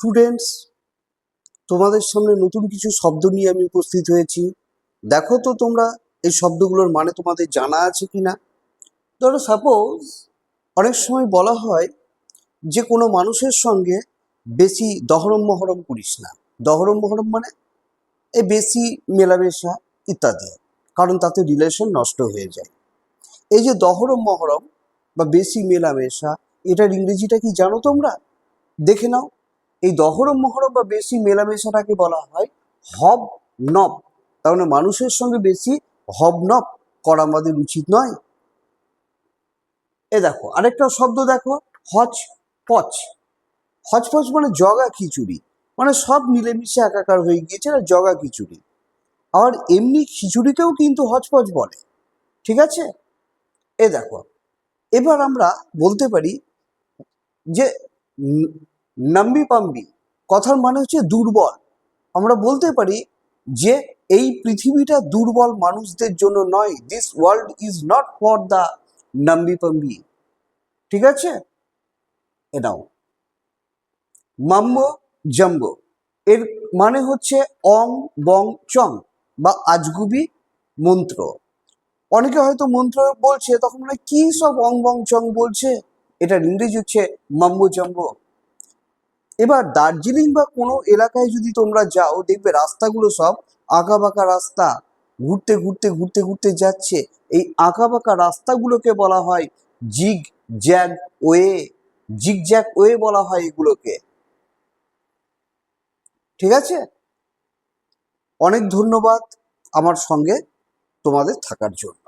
Students তোমাদের সামনে নতুন কিছু শব্দ নিয়ে আমি উপস্থিত হয়েছি। দেখো তো তোমরা এই শব্দগুলোর মানে তোমাদের জানা আছে কি না ধরো সাপোজ অনেক সময় বলা হয় যে কোনো মানুষের সঙ্গে বেশি দহরম মহরম করিস না। দহরম মহরম মানে এ বেশি মেলামেশা ইত্যাদি, কারণ তাতে রিলেশন নষ্ট হয়ে যায়। এই যে দহরম মহরম বা বেশি মেলামেশা, এটার ইংরেজিটা কি জানো তোমরা? দেখে নাও। এই দহরম মহরম বা বেশি মেলামেশাটাকে বলা হয় হব নব তার মানে মানুষের সঙ্গে বেশি হব নব করা আমাদের উচিত নয়। এ দেখো, আরেকটা শব্দ দেখো হচ পচ হচপচ মানে জগা খিচুড়ি। মানে সব মিলেমিশে একাকার হয়ে গিয়েছে আর জগা খিচুড়ি। আর এমনি খিচুড়িকেও কিন্তু হচপচ বলে। ঠিক আছে? এ দেখো, এবার আমরা বলতে পারি যে নাম্বি পাম্বি। কথার মানে হচ্ছে দুর্বল। আমরা বলতে পারি যে এই পৃথিবীটা দুর্বল মানুষদের জন্য নয়। This world is not for the namby pamby. ঠিক আছে? এ নাও। Mumbo jumbo. এর মানে হচ্ছে অং, বং, চং বা আজগুবি মন্ত্র। অনেকে হয়তো মন্ত্র বলছে, তখন মানে কি সব অং, বং, চং বলছে? এটার ইংরেজি হচ্ছে মাম্বো জাম্বো। এবার দার্জিলিং বা কোনো এলাকায় যদি তোমরা যাও, দেখবে রাস্তাগুলো সব আঁকা বাঁকা রাস্তা। ঘুরতে ঘুরতে ঘুরতে ঘুরতে যাচ্ছে। এই আঁকা বাঁকা রাস্তাগুলোকে বলা হয় জিগ জ্যাগ ওয়ে। জিগ জ্যাগ ওয়ে বলা হয় এগুলোকে। ঠিক আছে? অনেক ধন্যবাদ আমার সঙ্গে তোমাদের থাকার জন্য।